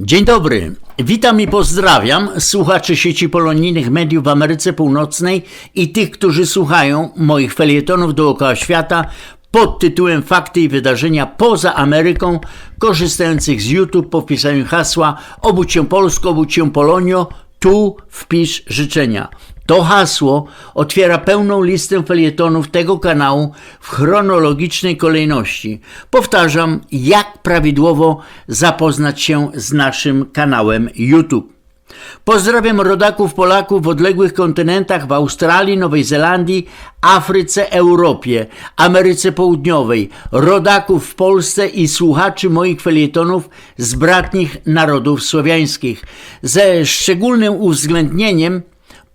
Dzień dobry. Witam i pozdrawiam słuchaczy sieci polonijnych mediów w Ameryce Północnej i tych, którzy słuchają moich felietonów dookoła świata pod tytułem Fakty i wydarzenia poza Ameryką, korzystających z YouTube po wpisaniu hasła obudź się Polsko, obudź się Polonio, tu wpisz życzenia. To hasło otwiera pełną listę felietonów tego kanału w chronologicznej kolejności. Powtarzam, jak prawidłowo zapoznać się z naszym kanałem YouTube. Pozdrawiam rodaków Polaków w odległych kontynentach w Australii, Nowej Zelandii, Afryce, Europie, Ameryce Południowej, rodaków w Polsce i słuchaczy moich felietonów z bratnich narodów słowiańskich. Ze szczególnym uwzględnieniem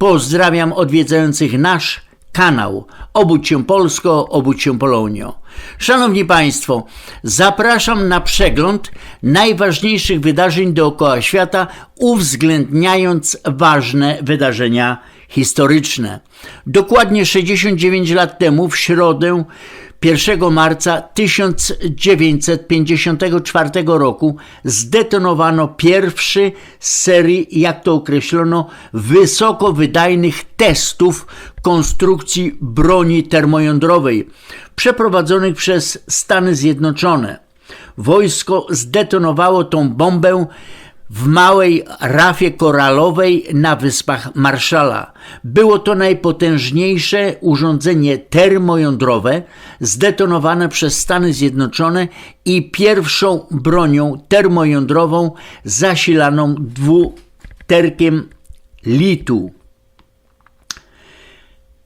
Pozdrawiam odwiedzających nasz kanał Obudź się Polsko, Obudź się Polonio. Szanowni Państwo, zapraszam na przegląd najważniejszych wydarzeń dookoła świata, uwzględniając ważne wydarzenia historyczne. Dokładnie 69 lat temu, w środę 1 marca 1954 roku zdetonowano pierwszy z serii, jak to określono, wysokowydajnych testów konstrukcji broni termojądrowej przeprowadzonych przez Stany Zjednoczone. Wojsko zdetonowało tą bombę w małej rafie koralowej na wyspach Marszala. Było to najpotężniejsze urządzenie termojądrowe zdetonowane przez Stany Zjednoczone i pierwszą bronią termojądrową zasilaną dwuterkiem litu.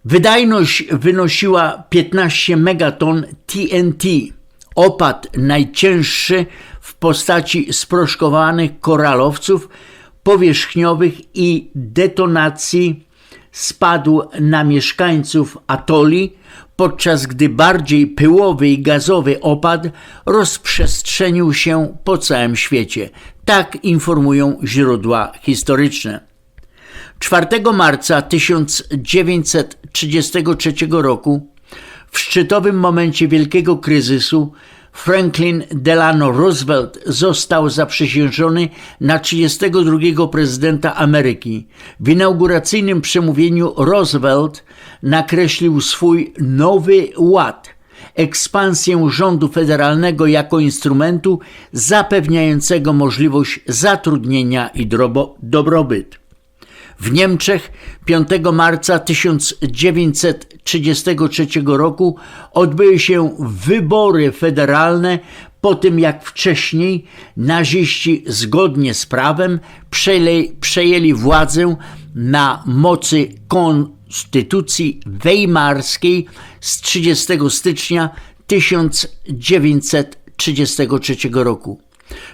Wydajność wynosiła 15 megaton TNT. Opad najcięższy w postaci sproszkowanych koralowców powierzchniowych i detonacji spadł na mieszkańców atoli, podczas gdy bardziej pyłowy i gazowy opad rozprzestrzenił się po całym świecie. Tak informują źródła historyczne. 4 marca 1933 roku, w szczytowym momencie wielkiego kryzysu, Franklin Delano Roosevelt został zaprzysiężony na 32 prezydenta Ameryki. W inauguracyjnym przemówieniu Roosevelt nakreślił swój nowy ład, ekspansję rządu federalnego jako instrumentu zapewniającego możliwość zatrudnienia i dobrobyt. W Niemczech 5 marca 1933 roku odbyły się wybory federalne po tym jak wcześniej naziści zgodnie z prawem przejęli władzę na mocy konstytucji weimarskiej z 30 stycznia 1933 roku.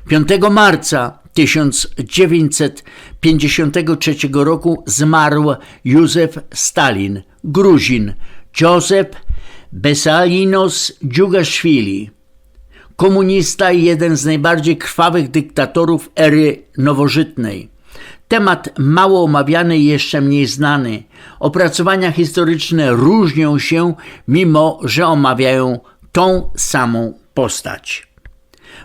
5 marca 1953 roku zmarł Józef Stalin, Gruzin, Józef Besalinos Dżugaszwili, komunista i jeden z najbardziej krwawych dyktatorów ery nowożytnej. Temat mało omawiany i jeszcze mniej znany. Opracowania historyczne różnią się, mimo że omawiają tą samą postać.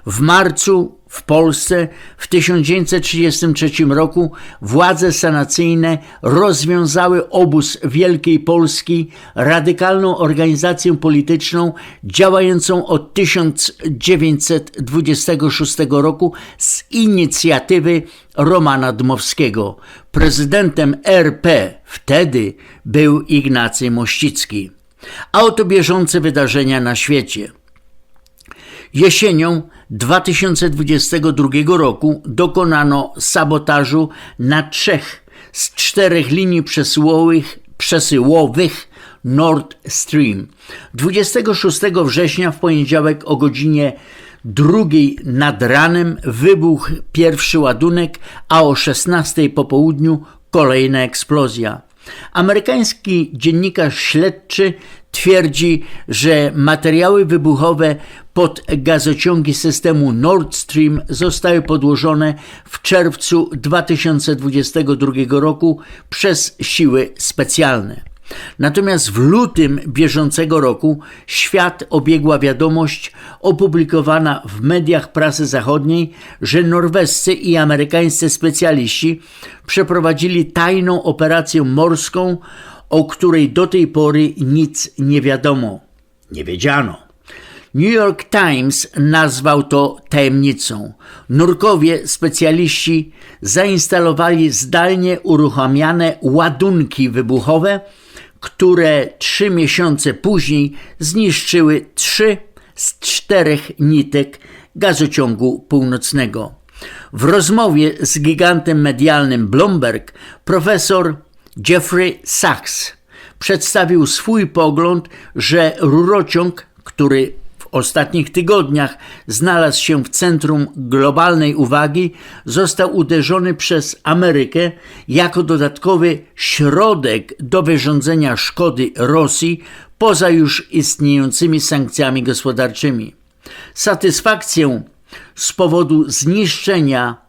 W marcu w Polsce w 1933 roku władze sanacyjne rozwiązały obóz Wielkiej Polski, radykalną organizację polityczną działającą od 1926 roku z inicjatywy Romana Dmowskiego. Prezydentem RP wtedy był Ignacy Mościcki. A oto bieżące wydarzenia na świecie. Jesienią 2022 roku dokonano sabotażu na trzech z czterech linii przesyłowych, przesyłowych Nord Stream. 26 września w poniedziałek o godzinie drugiej nad ranem wybuchł pierwszy ładunek, a o 16 po południu kolejna eksplozja. Amerykański dziennikarz śledczy twierdzi, że materiały wybuchowe pod gazociągi systemu Nord Stream zostały podłożone w czerwcu 2022 roku przez siły specjalne. Natomiast w lutym bieżącego roku świat obiegła wiadomość opublikowana w mediach prasy zachodniej, że norwescy i amerykańscy specjaliści przeprowadzili tajną operację morską, o której do tej pory nic nie wiadomo. Nie wiedziano. New York Times nazwał to tajemnicą. Nurkowie specjaliści zainstalowali zdalnie uruchamiane ładunki wybuchowe, które trzy miesiące później zniszczyły trzy z czterech nitek gazociągu północnego. W rozmowie z gigantem medialnym Bloomberg profesor Jeffrey Sachs przedstawił swój pogląd, że rurociąg, który w ostatnich tygodniach znalazł się w centrum globalnej uwagi, został uderzony przez Amerykę jako dodatkowy środek do wyrządzenia szkody Rosji poza już istniejącymi sankcjami gospodarczymi. Satysfakcję z powodu zniszczenia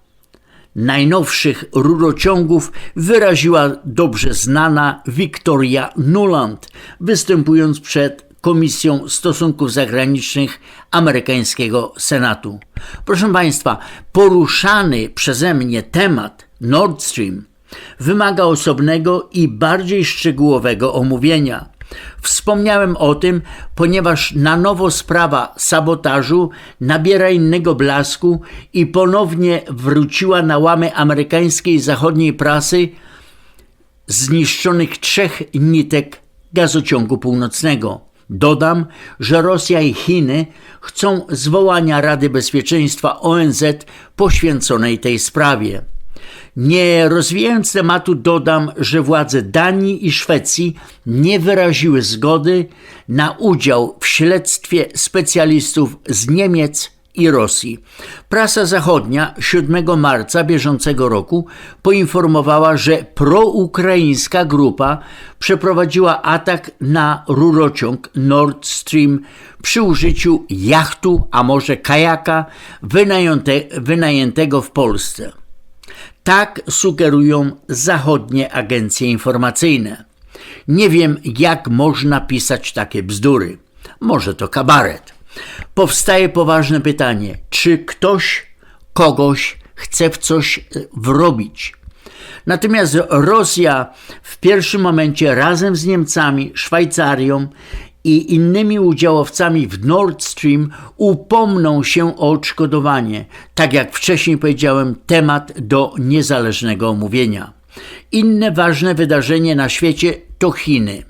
najnowszych rurociągów wyraziła dobrze znana Victoria Nuland, występując przed Komisją Stosunków Zagranicznych amerykańskiego Senatu. Proszę Państwa, poruszany przeze mnie temat Nord Stream wymaga osobnego i bardziej szczegółowego omówienia. Wspomniałem o tym, ponieważ na nowo sprawa sabotażu nabiera innego blasku i ponownie wróciła na łamy amerykańskiej zachodniej prasy zniszczonych trzech nitek gazociągu północnego. Dodam, że Rosja i Chiny chcą zwołania Rady Bezpieczeństwa ONZ poświęconej tej sprawie. Nie rozwijając tematu, dodam, że władze Danii i Szwecji nie wyraziły zgody na udział w śledztwie specjalistów z Niemiec i Rosji. Prasa zachodnia 7 marca bieżącego roku poinformowała, że proukraińska grupa przeprowadziła atak na rurociąg Nord Stream przy użyciu jachtu, a może kajaka wynajęte, wynajętego w Polsce. Tak sugerują zachodnie agencje informacyjne. Nie wiem, jak można pisać takie bzdury. Może to kabaret. Powstaje poważne pytanie: czy ktoś kogoś chce w coś wrobić? Natomiast Rosja w pierwszym momencie razem z Niemcami, Szwajcarią i innymi udziałowcami w Nord Stream upomną się o odszkodowanie. Tak jak wcześniej powiedziałem, temat do niezależnego omówienia. Inne ważne wydarzenie na świecie to Chiny.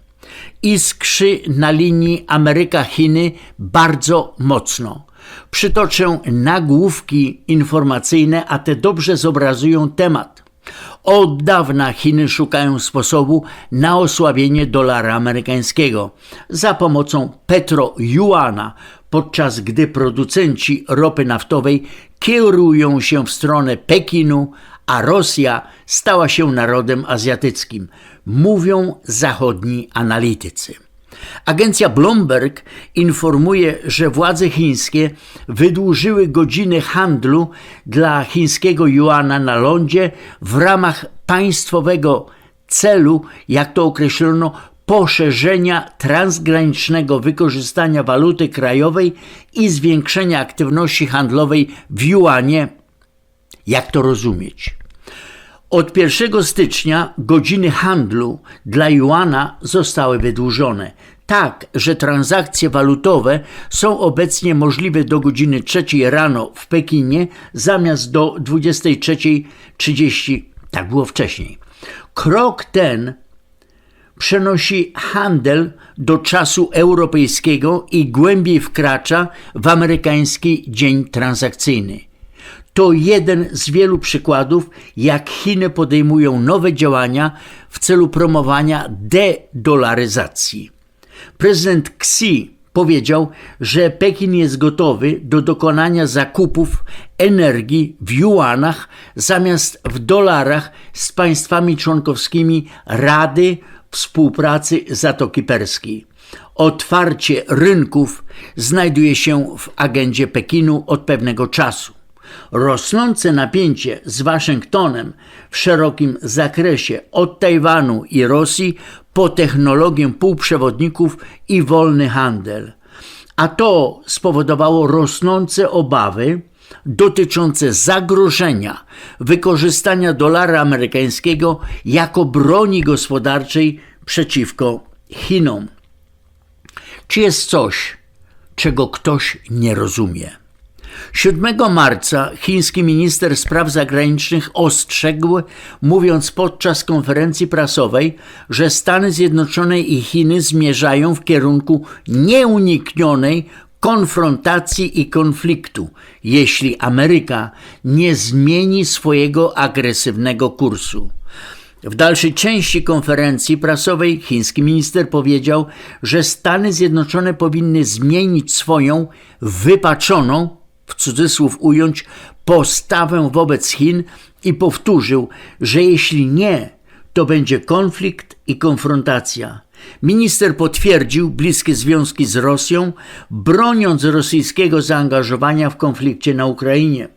Iskrzy na linii Ameryka-Chiny bardzo mocno. Przytoczę nagłówki informacyjne, a te dobrze zobrazują temat. Od dawna Chiny szukają sposobu na osłabienie dolara amerykańskiego za pomocą petro-juana, podczas gdy producenci ropy naftowej kierują się w stronę Pekinu, a Rosja stała się narodem azjatyckim, mówią zachodni analitycy. Agencja Bloomberg informuje, że władze chińskie wydłużyły godziny handlu dla chińskiego juana na lądzie w ramach państwowego celu, jak to określono, poszerzenia transgranicznego wykorzystania waluty krajowej i zwiększenia aktywności handlowej w juanie. Jak to rozumieć? Od 1 stycznia godziny handlu dla juana zostały wydłużone, tak że transakcje walutowe są obecnie możliwe do godziny 3 rano w Pekinie zamiast do 23.30, tak było wcześniej. Krok ten przenosi handel do czasu europejskiego i głębiej wkracza w amerykański dzień transakcyjny. To jeden z wielu przykładów, jak Chiny podejmują nowe działania w celu promowania dedolaryzacji. Prezydent Xi powiedział, że Pekin jest gotowy do dokonania zakupów energii w juanach zamiast w dolarach z państwami członkowskimi Rady Współpracy Zatoki Perskiej. Otwarcie rynków znajduje się w agendzie Pekinu od pewnego czasu. Rosnące napięcie z Waszyngtonem w szerokim zakresie od Tajwanu i Rosji po technologię półprzewodników i wolny handel. A to spowodowało rosnące obawy dotyczące zagrożenia wykorzystania dolara amerykańskiego jako broni gospodarczej przeciwko Chinom. Czy jest coś, czego ktoś nie rozumie? 7 marca chiński minister spraw zagranicznych ostrzegł, mówiąc podczas konferencji prasowej, że Stany Zjednoczone i Chiny zmierzają w kierunku nieuniknionej konfrontacji i konfliktu, jeśli Ameryka nie zmieni swojego agresywnego kursu. W dalszej części konferencji prasowej chiński minister powiedział, że Stany Zjednoczone powinny zmienić swoją wypaczoną, w cudzysłów ująć, postawę wobec Chin i powtórzył, że jeśli nie, to będzie konflikt i konfrontacja. Minister potwierdził bliskie związki z Rosją, broniąc rosyjskiego zaangażowania w konflikcie na Ukrainie.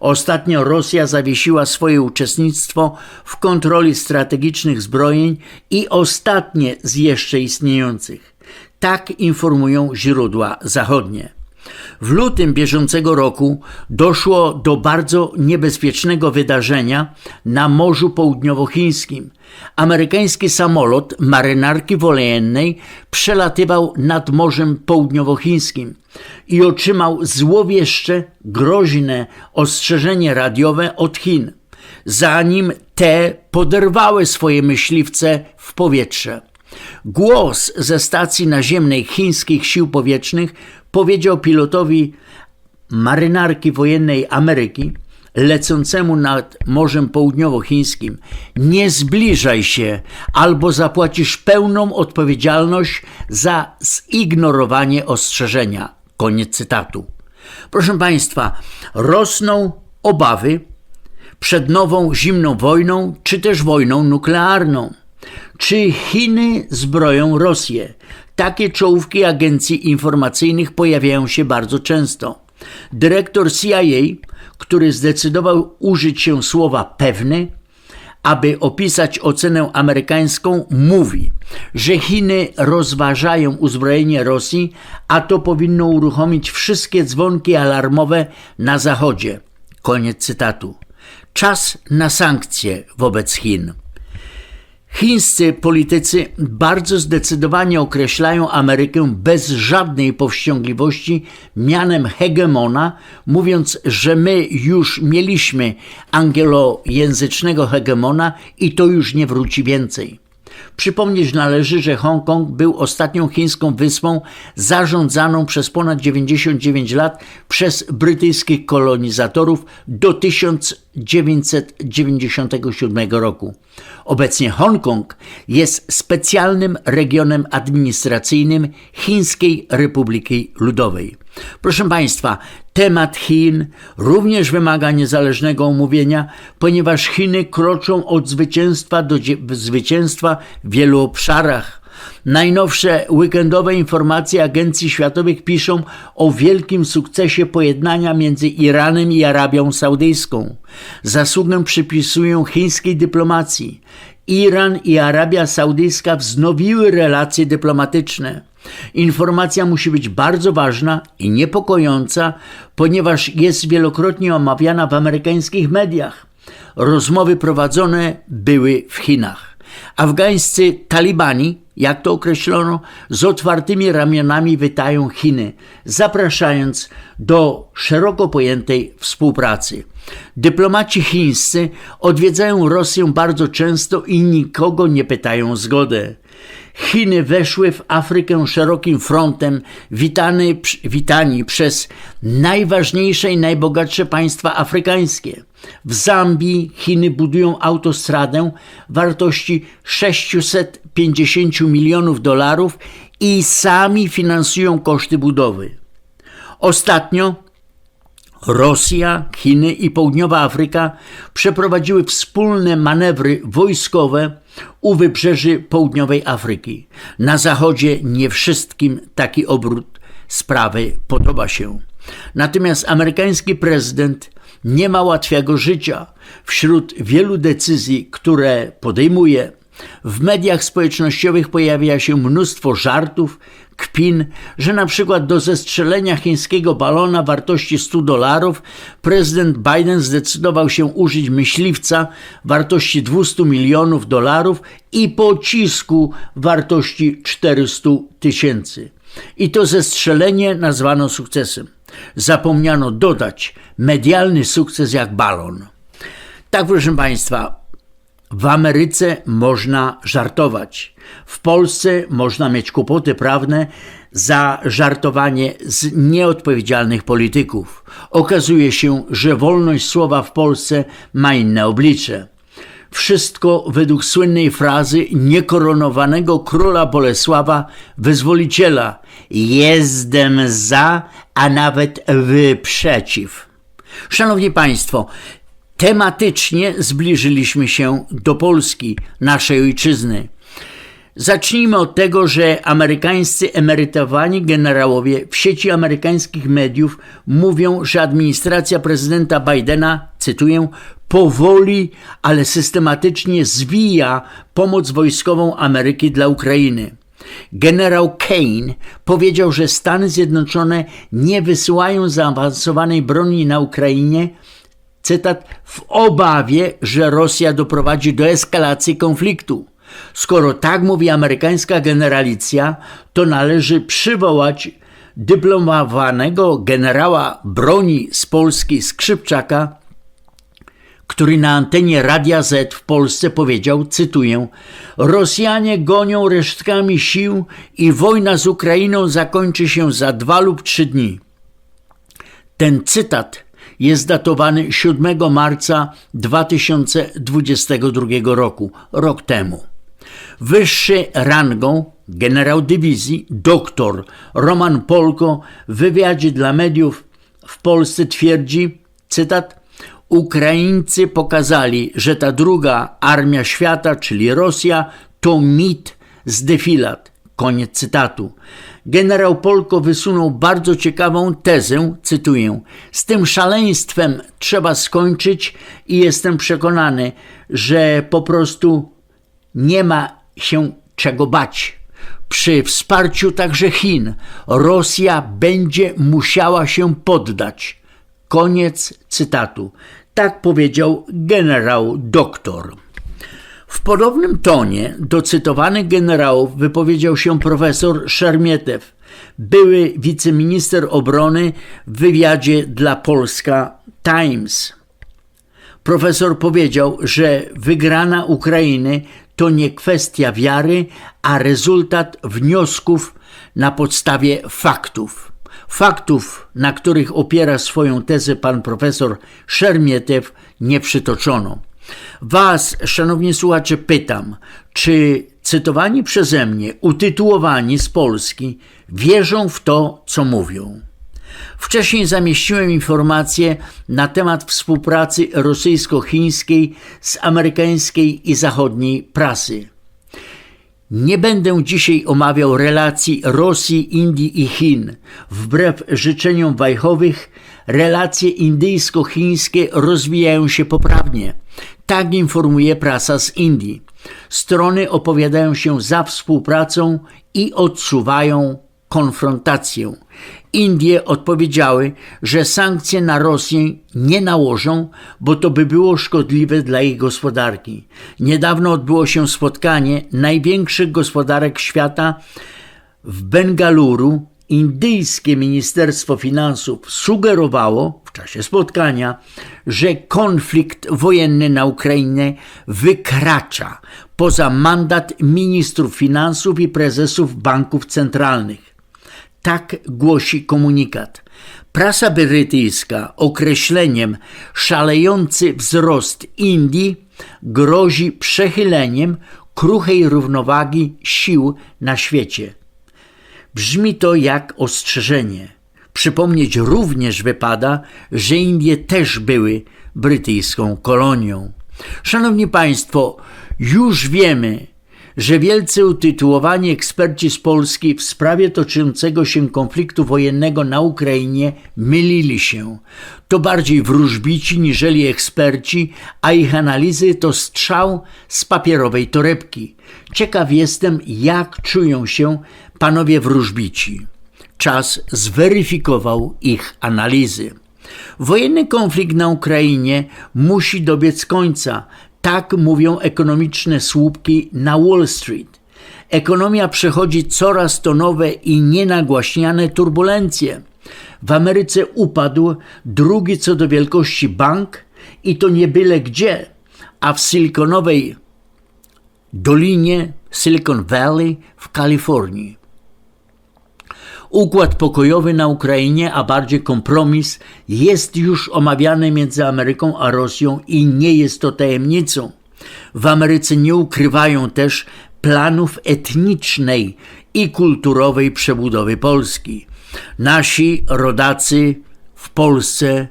Ostatnio Rosja zawiesiła swoje uczestnictwo w kontroli strategicznych zbrojeń i ostatnie z jeszcze istniejących. Tak informują źródła zachodnie. W lutym bieżącego roku doszło do bardzo niebezpiecznego wydarzenia na Morzu Południowochińskim. Amerykański samolot marynarki wojennej przelatywał nad Morzem Południowochińskim i otrzymał złowieszcze, groźne ostrzeżenie radiowe od Chin, zanim te poderwały swoje myśliwce w powietrze. Głos ze stacji naziemnej chińskich sił powietrznych powiedział pilotowi marynarki wojennej Ameryki, lecącemu nad Morzem Południowochińskim: Nie zbliżaj się, albo zapłacisz pełną odpowiedzialność za zignorowanie ostrzeżenia. Koniec cytatu. Proszę Państwa, rosną obawy przed nową zimną wojną, czy też wojną nuklearną. Czy Chiny zbroją Rosję? Takie czołówki agencji informacyjnych pojawiają się bardzo często. Dyrektor CIA, który zdecydował użyć się słowa pewny, aby opisać ocenę amerykańską, mówi, że Chiny rozważają uzbrojenie Rosji, a to powinno uruchomić wszystkie dzwonki alarmowe na Zachodzie. Koniec cytatu. Czas na sankcje wobec Chin. Chińscy politycy bardzo zdecydowanie określają Amerykę bez żadnej powściągliwości mianem hegemona, mówiąc, że my już mieliśmy angielojęzycznego hegemona i to już nie wróci więcej. Przypomnieć należy, że Hongkong był ostatnią chińską wyspą zarządzaną przez ponad 99 lat przez brytyjskich kolonizatorów do 1997 roku. Obecnie Hongkong jest specjalnym regionem administracyjnym Chińskiej Republiki Ludowej. Proszę Państwa, temat Chin również wymaga niezależnego omówienia, ponieważ Chiny kroczą od zwycięstwa do zwycięstwa w wielu obszarach. Najnowsze weekendowe informacje agencji światowych piszą o wielkim sukcesie pojednania między Iranem i Arabią Saudyjską. Zasługę przypisują chińskiej dyplomacji. Iran i Arabia Saudyjska wznowiły relacje dyplomatyczne. Informacja musi być bardzo ważna i niepokojąca, ponieważ jest wielokrotnie omawiana w amerykańskich mediach. Rozmowy prowadzone były w Chinach. Afgańscy talibani, jak to określono, z otwartymi ramionami witają Chiny, zapraszając do szeroko pojętej współpracy. Dyplomaci chińscy odwiedzają Rosję bardzo często i nikogo nie pytają o zgodę. Chiny weszły w Afrykę szerokim frontem, witany, witani przez najważniejsze i najbogatsze państwa afrykańskie. W Zambii Chiny budują autostradę wartości 650 milionów dolarów i sami finansują koszty budowy. Ostatnio Rosja, Chiny i Południowa Afryka przeprowadziły wspólne manewry wojskowe u wybrzeży Południowej Afryki. Na zachodzie nie wszystkim taki obrót sprawy podoba się. Natomiast amerykański prezydent nie ma łatwego życia. Wśród wielu decyzji, które podejmuje, w mediach społecznościowych pojawia się mnóstwo żartów, kpin, że na przykład do zestrzelenia chińskiego balona wartości 100 dolarów prezydent Biden zdecydował się użyć myśliwca wartości 200 milionów dolarów i pocisku wartości 400 tysięcy. I to zestrzelenie nazwano sukcesem. Zapomniano dodać medialny sukces jak balon. Tak, proszę Państwa, w Ameryce można żartować. W Polsce można mieć kłopoty prawne za żartowanie z nieodpowiedzialnych polityków. Okazuje się, że wolność słowa w Polsce ma inne oblicze. Wszystko według słynnej frazy niekoronowanego króla Bolesława, wyzwoliciela: Jestem za, a nawet wy przeciw. Szanowni Państwo, tematycznie zbliżyliśmy się do Polski, naszej ojczyzny. Zacznijmy od tego, że amerykańscy emerytowani generałowie w sieci amerykańskich mediów mówią, że administracja prezydenta Bidena, cytuję, powoli, ale systematycznie zwija pomoc wojskową Ameryki dla Ukrainy. Generał Kane powiedział, że Stany Zjednoczone nie wysyłają zaawansowanej broni na Ukrainie, cytat, w obawie, że Rosja doprowadzi do eskalacji konfliktu. Skoro tak mówi amerykańska generalicja, to należy przywołać dyplomowanego generała broni z Polski Skrzypczaka, który na antenie Radia Z w Polsce powiedział, cytuję, Rosjanie gonią resztkami sił i wojna z Ukrainą zakończy się za dwa lub trzy dni. Ten cytat jest datowany 7 marca 2022 roku, rok temu. Wyższy rangą generał dywizji, doktor Roman Polko w wywiadzie dla mediów w Polsce twierdzi, cytat, Ukraińcy pokazali, że ta druga armia świata, czyli Rosja, to mit z defilat. Koniec cytatu. Generał Polko wysunął bardzo ciekawą tezę, cytuję: Z tym szaleństwem trzeba skończyć i jestem przekonany, że po prostu nie ma się czego bać. Przy wsparciu także Chin Rosja będzie musiała się poddać. Koniec cytatu. Tak powiedział generał doktor. W podobnym tonie do cytowanych generałów wypowiedział się profesor Szermietew, były wiceminister obrony w wywiadzie dla Polska Times. Profesor powiedział, że wygrana Ukrainy to nie kwestia wiary, a rezultat wniosków na podstawie faktów. Faktów, na których opiera swoją tezę pan profesor Szermietew, nie przytoczono. Was, szanowni słuchacze, pytam, czy cytowani przeze mnie, utytułowani z Polski, wierzą w to, co mówią? Wcześniej zamieściłem informacje na temat współpracy rosyjsko-chińskiej z amerykańskiej i zachodniej prasy. Nie będę dzisiaj omawiał relacji Rosji, Indii i Chin. Wbrew życzeniom Wajchowych, relacje indyjsko-chińskie rozwijają się poprawnie. Tak informuje prasa z Indii. Strony opowiadają się za współpracą i odsuwają konfrontację. Indie odpowiedziały, że sankcje na Rosję nie nałożą, bo to by było szkodliwe dla ich gospodarki. Niedawno odbyło się spotkanie największych gospodarek świata w Bengaluru. Indyjskie Ministerstwo Finansów sugerowało w czasie spotkania, że konflikt wojenny na Ukrainie wykracza poza mandat ministrów finansów i prezesów banków centralnych. Tak głosi komunikat. Prasa brytyjska określeniem szalejący wzrost Indii grozi przechyleniem kruchej równowagi sił na świecie. Brzmi to jak ostrzeżenie. Przypomnieć również wypada, że Indie też były brytyjską kolonią. Szanowni Państwo, już wiemy, że wielce utytułowani eksperci z Polski w sprawie toczącego się konfliktu wojennego na Ukrainie mylili się. To bardziej wróżbici niżeli eksperci, a ich analizy to strzał z papierowej torebki. Ciekaw jestem, jak czują się panowie wróżbici. Czas zweryfikował ich analizy. Wojenny konflikt na Ukrainie musi dobiec końca, tak mówią ekonomiczne słupki na Wall Street. Ekonomia przechodzi coraz to nowe i nienagłaśniane turbulencje. W Ameryce upadł drugi co do wielkości bank i to nie byle gdzie, a w silikonowej dolinie Silicon Valley w Kalifornii. Układ pokojowy na Ukrainie, a bardziej kompromis, jest już omawiany między Ameryką a Rosją i nie jest to tajemnicą. W Ameryce nie ukrywają też planów etnicznej i kulturowej przebudowy Polski. Nasi rodacy w Polsce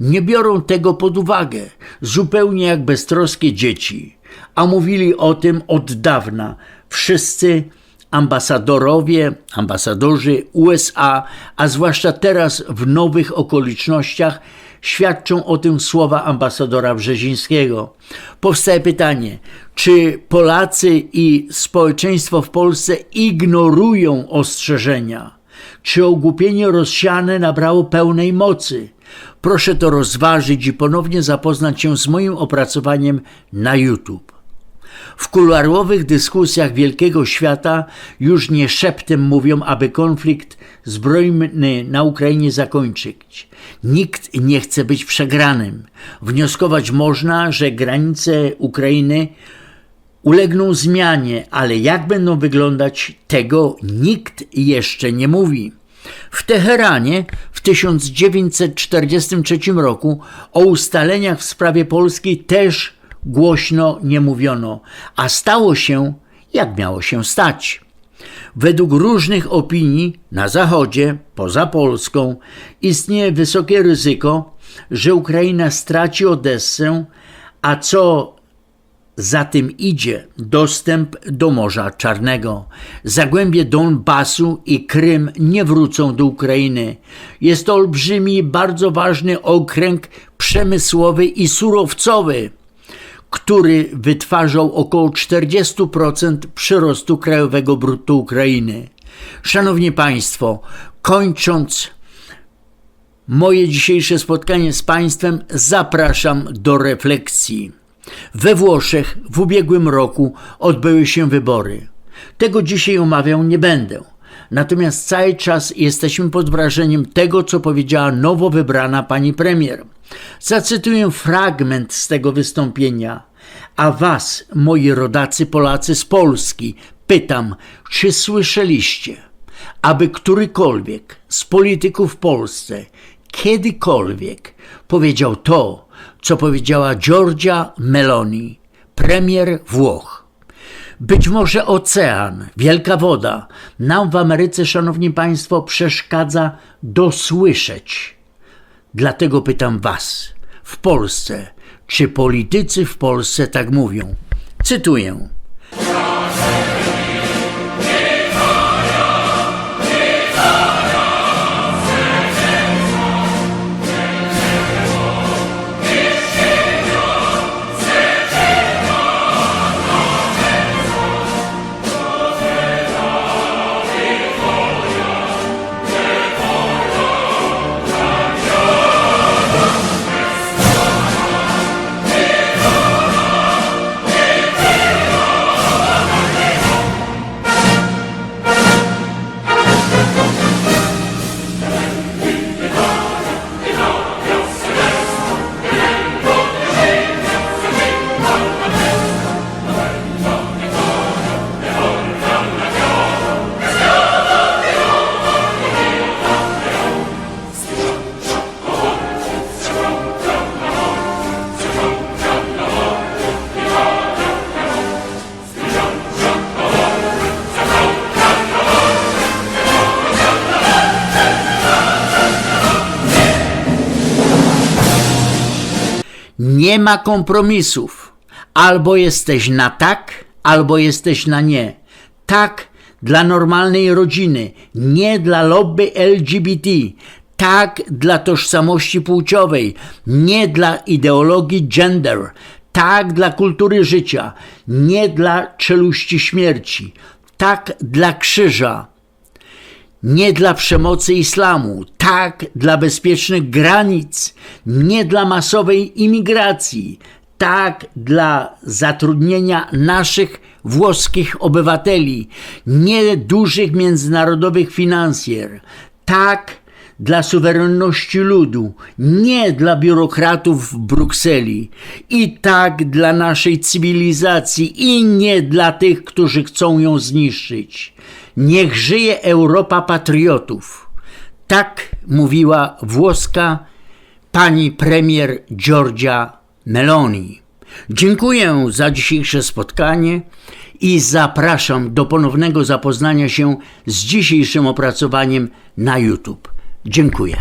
nie biorą tego pod uwagę, zupełnie jak beztroskie dzieci, a mówili o tym od dawna wszyscy ambasadorowie, ambasadorzy USA, a zwłaszcza teraz w nowych okolicznościach, świadczą o tym słowa ambasadora Brzezińskiego. Powstaje pytanie, czy Polacy i społeczeństwo w Polsce ignorują ostrzeżenia? Czy ogłupienie rozsiane nabrało pełnej mocy? Proszę to rozważyć i ponownie zapoznać się z moim opracowaniem na YouTube. W kuluarowych dyskusjach wielkiego świata już nie szeptem mówią, aby konflikt zbrojny na Ukrainie zakończyć. Nikt nie chce być przegranym. Wnioskować można, że granice Ukrainy ulegną zmianie, ale jak będą wyglądać, tego nikt jeszcze nie mówi. W Teheranie w 1943 roku o ustaleniach w sprawie Polski też głośno nie mówiono, a stało się, jak miało się stać. Według różnych opinii na Zachodzie, poza Polską, istnieje wysokie ryzyko, że Ukraina straci Odessę, a co za tym idzie dostęp do Morza Czarnego. Zagłębie Donbasu i Krym nie wrócą do Ukrainy. Jest to olbrzymi, bardzo ważny okręg przemysłowy i surowcowy który wytwarzał około 40% przyrostu krajowego brutto Ukrainy. Szanowni Państwo, kończąc moje dzisiejsze spotkanie z Państwem, zapraszam do refleksji. We Włoszech w ubiegłym roku odbyły się wybory. Tego dzisiaj omawiał nie będę. Natomiast cały czas jesteśmy pod wrażeniem tego, co powiedziała nowo wybrana pani premier. Zacytuję fragment z tego wystąpienia. A was, moi rodacy Polacy z Polski, pytam, czy słyszeliście, aby którykolwiek z polityków w Polsce kiedykolwiek powiedział to, co powiedziała Giorgia Meloni, premier Włoch. Być może ocean, wielka woda, nam w Ameryce, szanowni państwo, przeszkadza dosłyszeć. Dlatego pytam was, w Polsce, czy politycy w Polsce tak mówią? Cytuję. Nie ma kompromisów. Albo jesteś na tak, albo jesteś na nie. Tak dla normalnej rodziny, nie dla lobby LGBT. Tak dla tożsamości płciowej, nie dla ideologii gender. Tak dla kultury życia, nie dla czeluści śmierci. Tak dla krzyża, nie dla przemocy islamu, tak dla bezpiecznych granic, nie dla masowej imigracji, tak dla zatrudnienia naszych włoskich obywateli, nie dużych międzynarodowych finansjer, tak dla suwerenności ludu, nie dla biurokratów w Brukseli, i tak dla naszej cywilizacji, i nie dla tych, którzy chcą ją zniszczyć. Niech żyje Europa patriotów. Tak mówiła włoska pani premier Giorgia Meloni. Dziękuję za dzisiejsze spotkanie i zapraszam do ponownego zapoznania się z dzisiejszym opracowaniem na YouTube. Dziękuję.